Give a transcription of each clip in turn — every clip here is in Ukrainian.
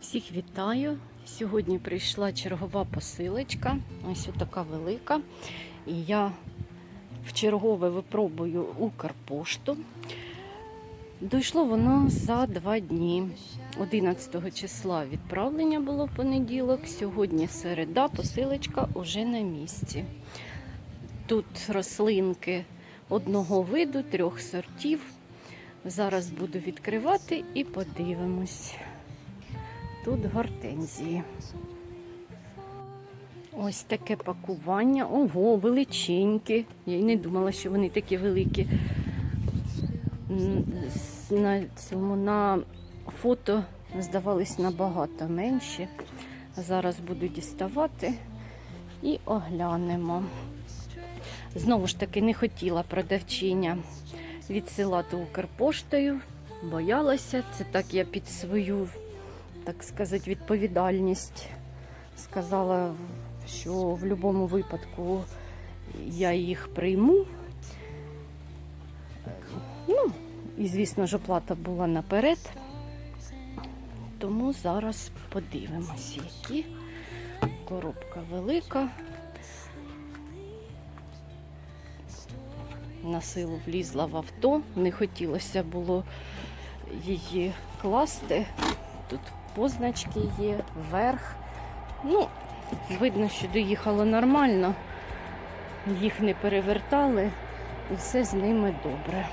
Всіх вітаю! Сьогодні прийшла чергова посилочка, ось така велика. І я в чергове випробую Укрпошту. Дійшло воно за два дні. 11 числа відправлення було в понеділок. Сьогодні середа, посилочка уже на місці. Тут рослинки одного виду, трьох сортів. Зараз буду відкривати і подивимось. Тут гортензії. Ось таке пакування. Ого, величенькі. Я й не думала, що вони такі великі. На цьому на фото здавались набагато менші. Зараз буду діставати і оглянемо. Знову ж таки, не хотіла продавчиня відсилати Укрпоштою, боялася. Це так я під свою, так сказати, відповідальність сказала, що в будь-якому випадку я їх прийму. Ну, і, звісно ж, оплата була наперед. Тому зараз подивимось, які. Коробка велика. На силу влізла в авто. Не хотілося було її класти. Тут позначки є, вверх. Ну, видно, що доїхало нормально. Їх не перевертали і все з ними добре.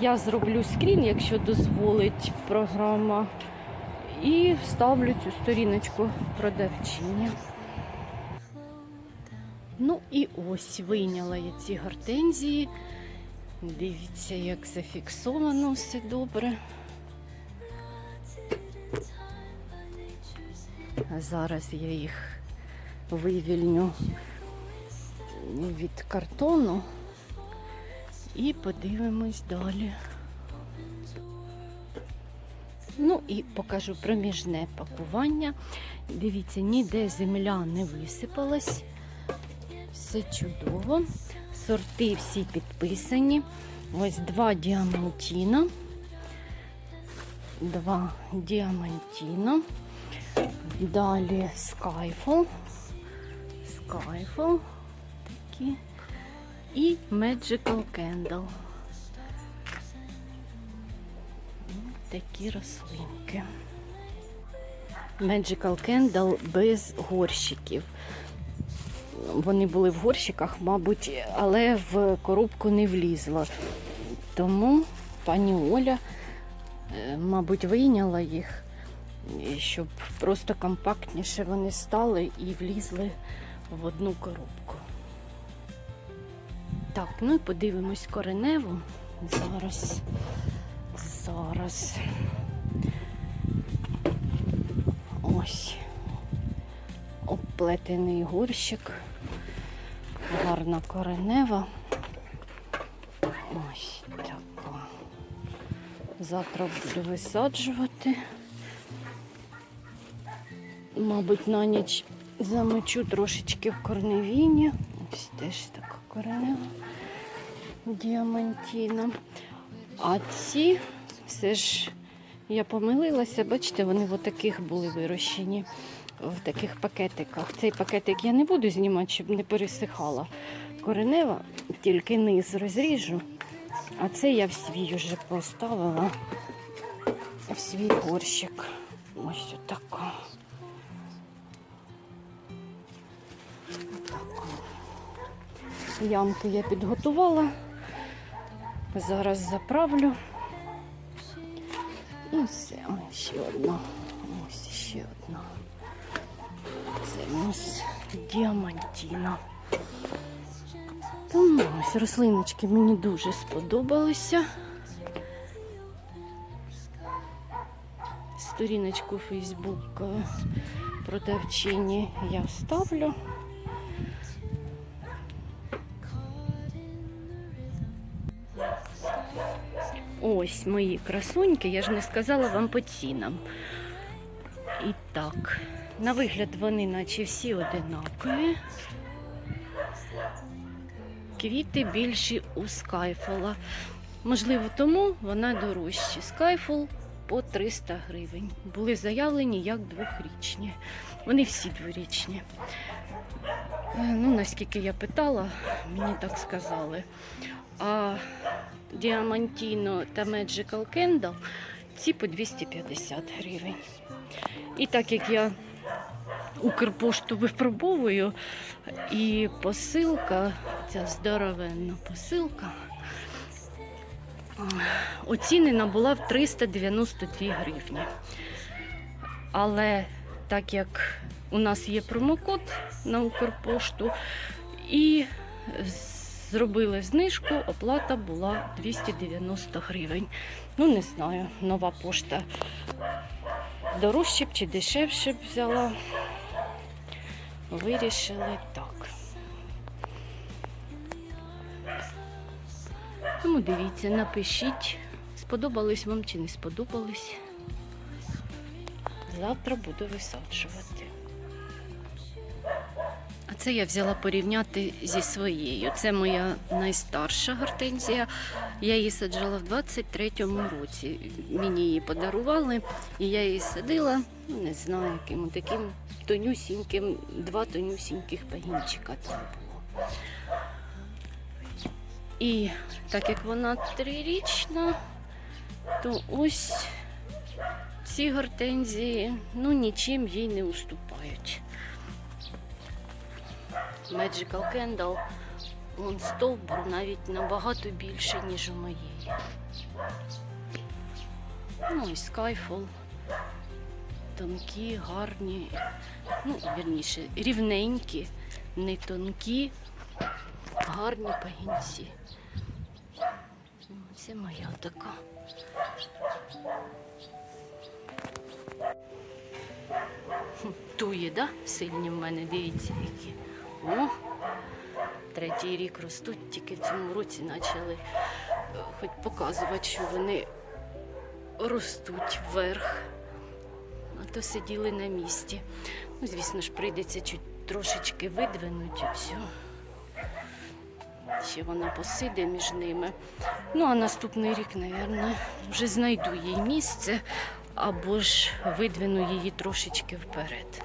Я зроблю скрін, якщо дозволить програма, і вставлю цю сторіночку продавчині. Ну і ось вийняла я ці гортензії. Дивіться, як зафіксовано все добре. Зараз я їх вивільню від картону і подивимось далі. Ну і покажу проміжне пакування. Дивіться, ніде земля не висипалась. Все чудово. Сорти всі підписані. Ось два діамантіна. Два діамантіна. Далі Skyfall. Skyfall. Такі. І Magical Candle. Такі рослинки. Magical Candle без горщиків. Вони були в горщиках, мабуть, але в коробку не влізло. Тому пані Оля, е, мабуть, вийняла їх, щоб просто компактніше вони стали і влізли в одну коробку. Так, ну і подивимось кореневу. Зараз. Зараз. Ось. Обплетений горщик. Гарна коренева. Ось така. Завтра буду висаджувати. Мабуть, на ніч замочу трошечки в корневіні. Ось теж така коренева діамантіна. А ці все ж я помилилася, бачите, вони в таких були вирощені, в таких пакетиках. Цей пакетик я не буду знімати, щоб не пересихала коренева, тільки низ розріжу. А це я в свій вже поставила в свій горщик. Ось отака. Ямки я підготувала. Зараз заправлю. І все, ще одна. Ось ще одна. Це у нас діамантіна. Тому ось рослиночки мені дуже сподобалися. Сторіночку Фейсбук е, продавчині я вставлю. Ось мої красуньки, я ж не сказала вам по цінам. І так, на вигляд вони наче всі одинакові. Квіти більші у скайфола. Можливо, тому вона дорожча. Скайфол по 300 гривень. Були заявлені як двохрічні. Вони всі дворічні. Е, Ну, наскільки я питала, мені так сказали. А Діамантіно та Magical Candle ці по 250 гривень. І так як я Укрпошту випробовую, і посилка, ця здоровенна посилка, оцінена була в 392 гривні. Але так як у нас є промокод на Укрпошту, і зробили знижку, оплата була 290 гривень. Ну, не знаю, нова пошта дорожче б чи дешевше б взяла. Вирішили так. Тому дивіться, напишіть, сподобались вам чи не сподобались. Завтра буду висаджувати. Це я взяла порівняти зі своєю. Це моя найстарша гортензія. Я її саджала в 23-му році. Мені її подарували, і я її садила, ну, не знаю, яким таким тонюсіньким, два тонюсіньких пагінчика там було. І так як вона трирічна, то ось ці гортензії ну, нічим їй не уступають. Magical Candle, он стовбур навіть набагато більше, ніж у моєї. Ну і Skyfall. Тонкі, гарні, ну, вірніше, рівненькі, не тонкі, гарні пагінці. Ну, Це моя така. Тує, да? Сильні в мене, дивіться, які. Третій рік ростуть, тільки в цьому році почали е, хоч показувати, що вони ростуть вверх. А то сиділи на місці. Ну, звісно ж, прийдеться чуть трошечки видвинути цю. Ще вона посиде між ними. Ну, а наступний рік, мабуть, вже знайду їй місце або ж видвину її трошечки вперед.